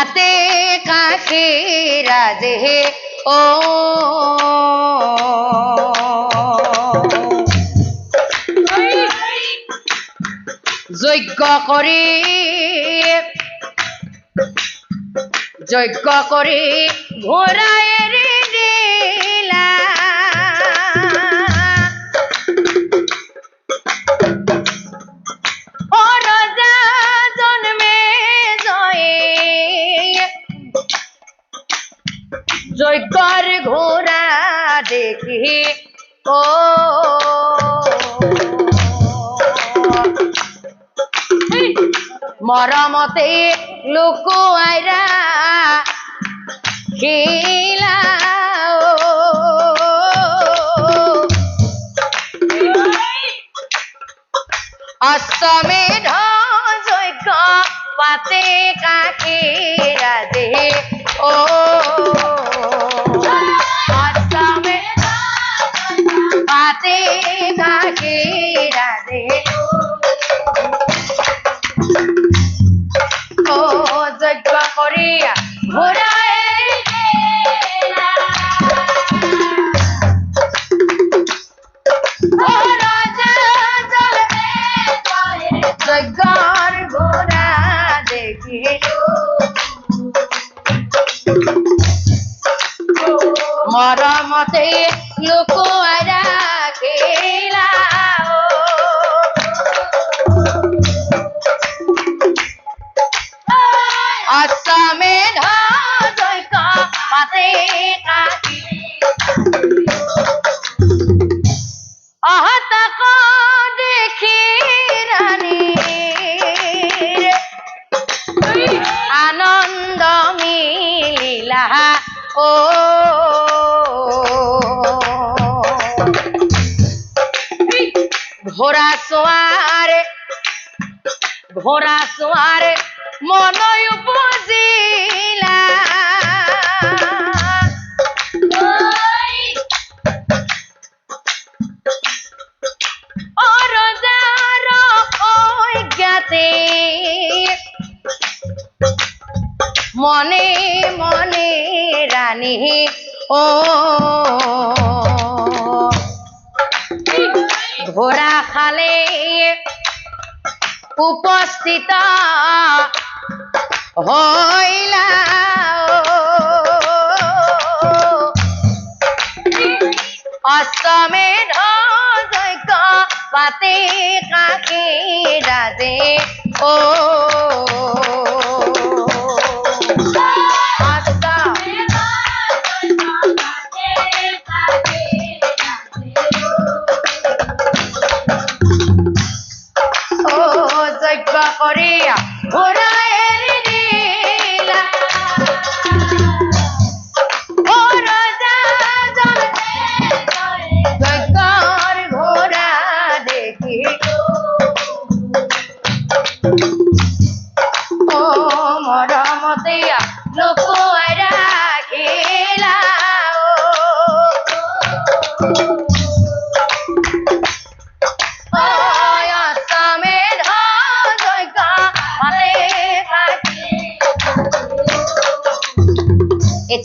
পাতে কাকে রাজে ও। যজ্ঞ করে যজ্ঞ করে ঘূৰাই মৰমতে লুকুৱাইৰা শিলা অষ্টমেধ যজ্ঞ পাতে কাকে ৰাজে ও। অষ্টমেধ পাতে কাকে রাধে? ও ঘোড়া সোয়ার ঘোড়া সোয়ার মনয় বুঝিলা মনে মনে রানী ও। ঘোড়া খালে উপস্থিত হইলা অষ্টমে পাতে কাকে রাজে ও।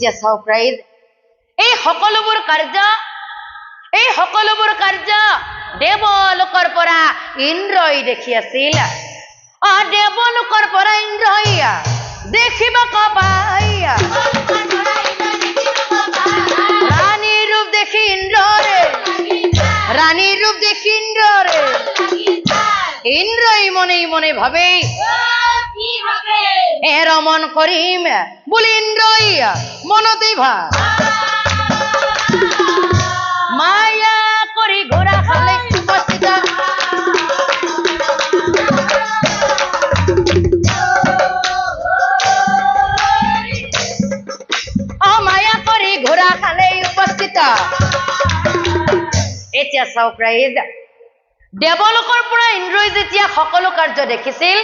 চাওক ৰাইজ এই সকলোবোৰ কাৰ্য, এই সকলোবোৰ কাৰ্য দেৱলোকৰ পৰা ইন্দ্ৰই দেখি আছিল। অ, দেৱলোকৰ পৰা ইন্দ্ৰই দেখিব পাইয়া ৰাণীৰ ৰূপ দেখি ইন্দ্ৰৰে, ৰাণীৰ ৰূপ দেখি ইন্দ্ৰৰে। ইন্দ্ৰই মনে মনে ভাবে? এ রমন করিম বলি ইন্দ্রই মনতেই মায়া করি ঘোঁৰা খালে উপস্থিত। এতিয়া চাওক, ৰাইজ। দেৱলোকৰ পৰা ইন্দ্ৰই যেতিয়া সকলো কাৰ্য দেখিছিল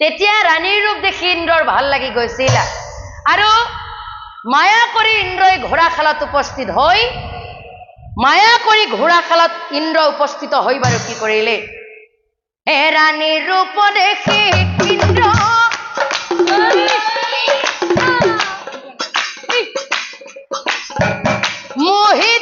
তেতিয়া ৰাণীৰ ৰূপ দেখি ইন্দ্ৰৰ ভালো লাগি গৈছিল আৰু মায়া কৰি ইন্দ্ৰই ঘোঁৰাশালত উপস্থিত হৈ মায়া কৰি ঘোঁৰাশালত ইন্দ্ৰ উপস্থিত হৈ বাৰু কি কৰিলে হে ৰাণীৰ ৰূপ দেখি ইন্দ্ৰ মোহিত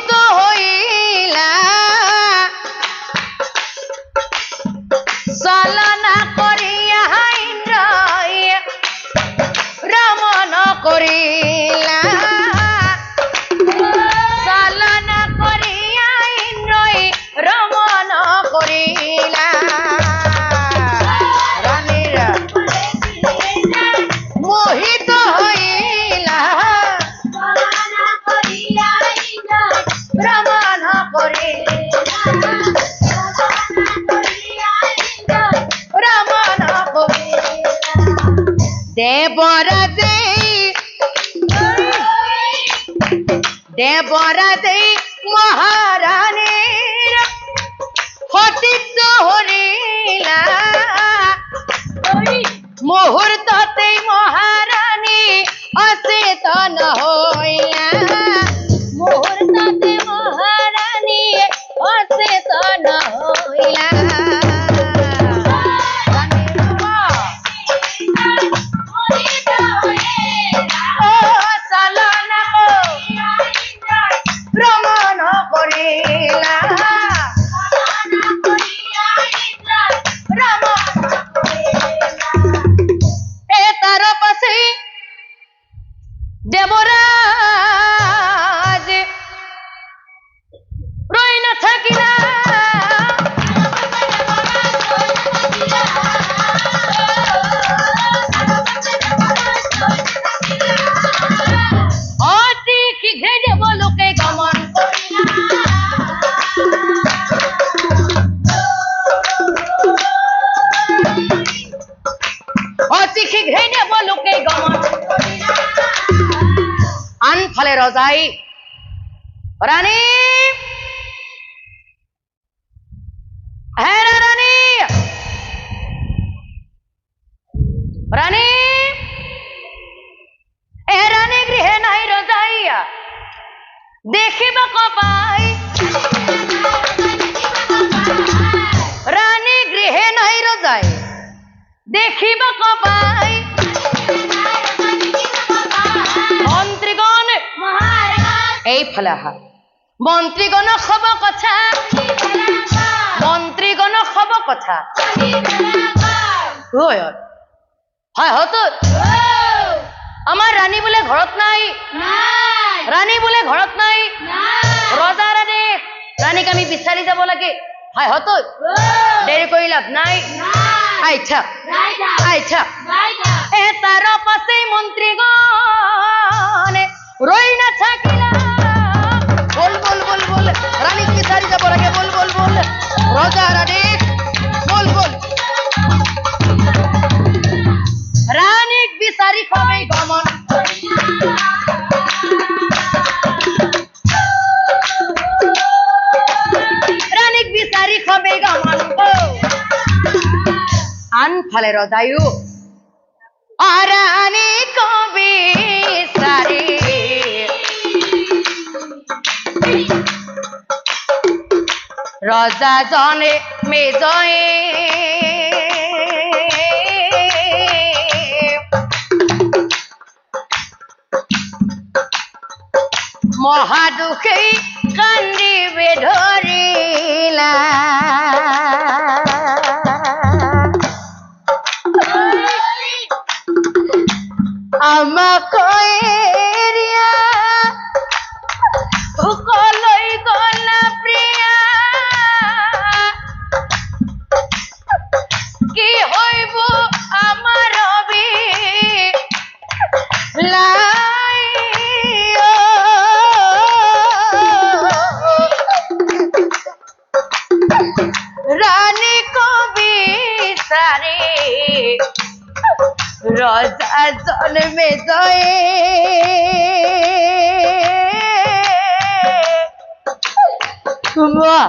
দেবরা দে দেবরা দে মহা आई और आने ফেলাহা। মন্ত্রীগণ খব কথা। মন্ত্রীগণ খব কথা। হয় হত আমার রানী বোলে ঘর নাই। রানী বোলে ঘর নাই। রজা রানী ৰাণীক আমি বিচারি যাব লাগে। হয় হত দেরি করে লাভ নাই। আচ্ছা। আচ্ছা। এ তাৰ পাছেই মন্ত্ৰীগণে ৰৈ নাথাকিলা। কালে রজায়ু। অরানি কবি সারি। রজা জনে মেজয়ে। মহাদুখী কান্দিবে ধরিলা। Semua.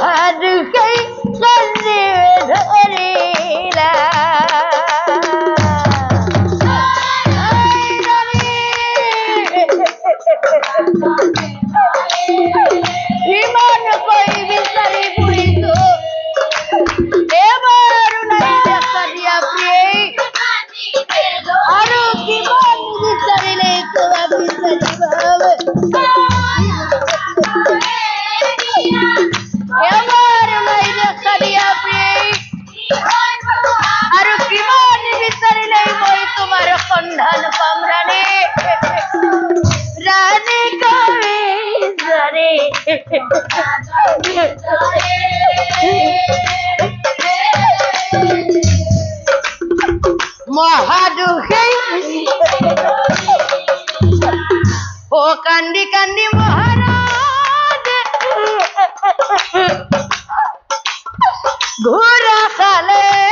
কান্দি মহারাজ ঘোরা খালে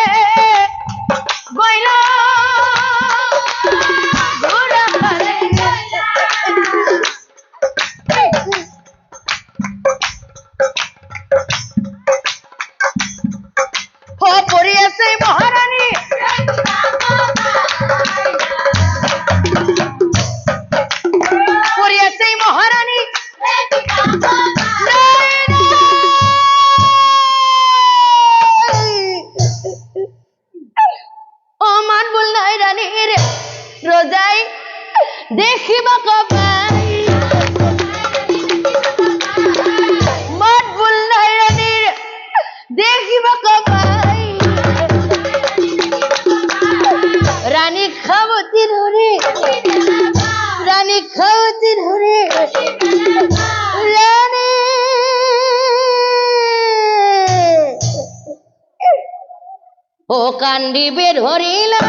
কান্দিবে ধরিলা।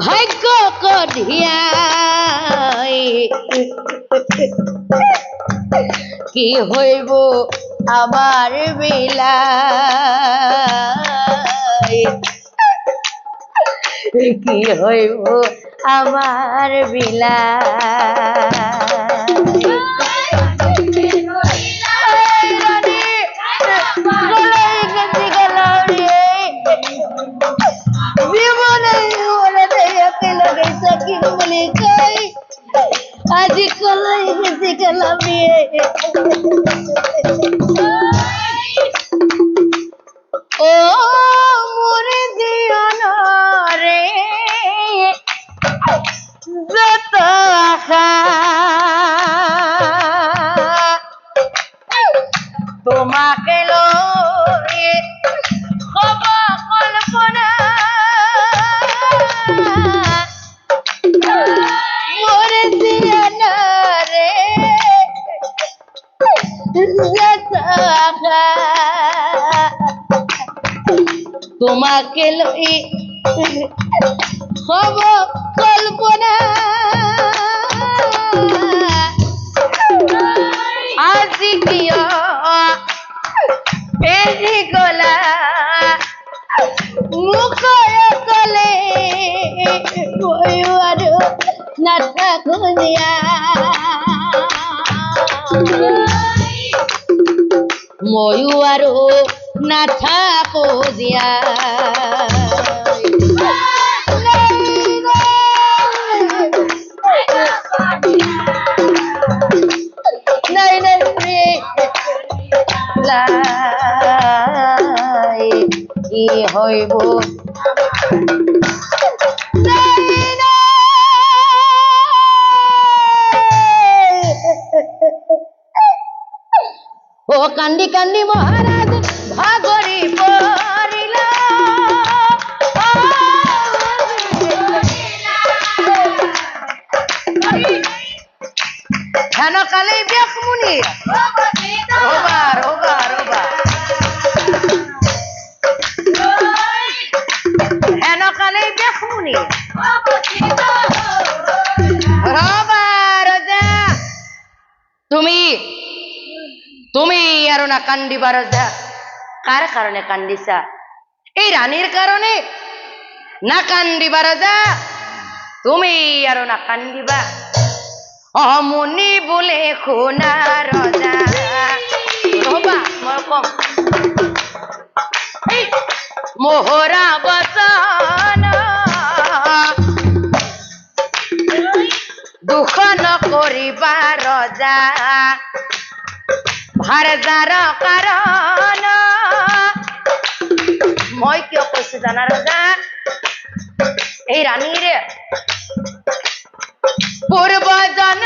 ভাগ্য কধিয়াই কি হইব আমার বিলায় কি হইব আমার আজি কলাই গেছি গেলামিয়ে ও মোরে রে। যত আশা তোমাকে লই হব কল্পনা। আজি কিয় এৰি গলা মুখৰ কলে আৰু নাথাকো ময়ো আৰু নাথাকো জীয়া নাই নাই রে কি হইব। ও কান্দি কান্দি মহারাজ আর না কান্দিবা রজা কার কারণে কান্দিছা এই রানীর কারণে? না কান্দিবা রজা তুমি আর না কান্দিবা। অমনি বলে খুনা রজা। রবা মই কম। মোহরা বচন দুখ নকৰিবা ৰজা যাৰ কাৰণ মই কিয় কৈছো জানা ৰজা? এই ৰাণীৰে পূৰ্বজন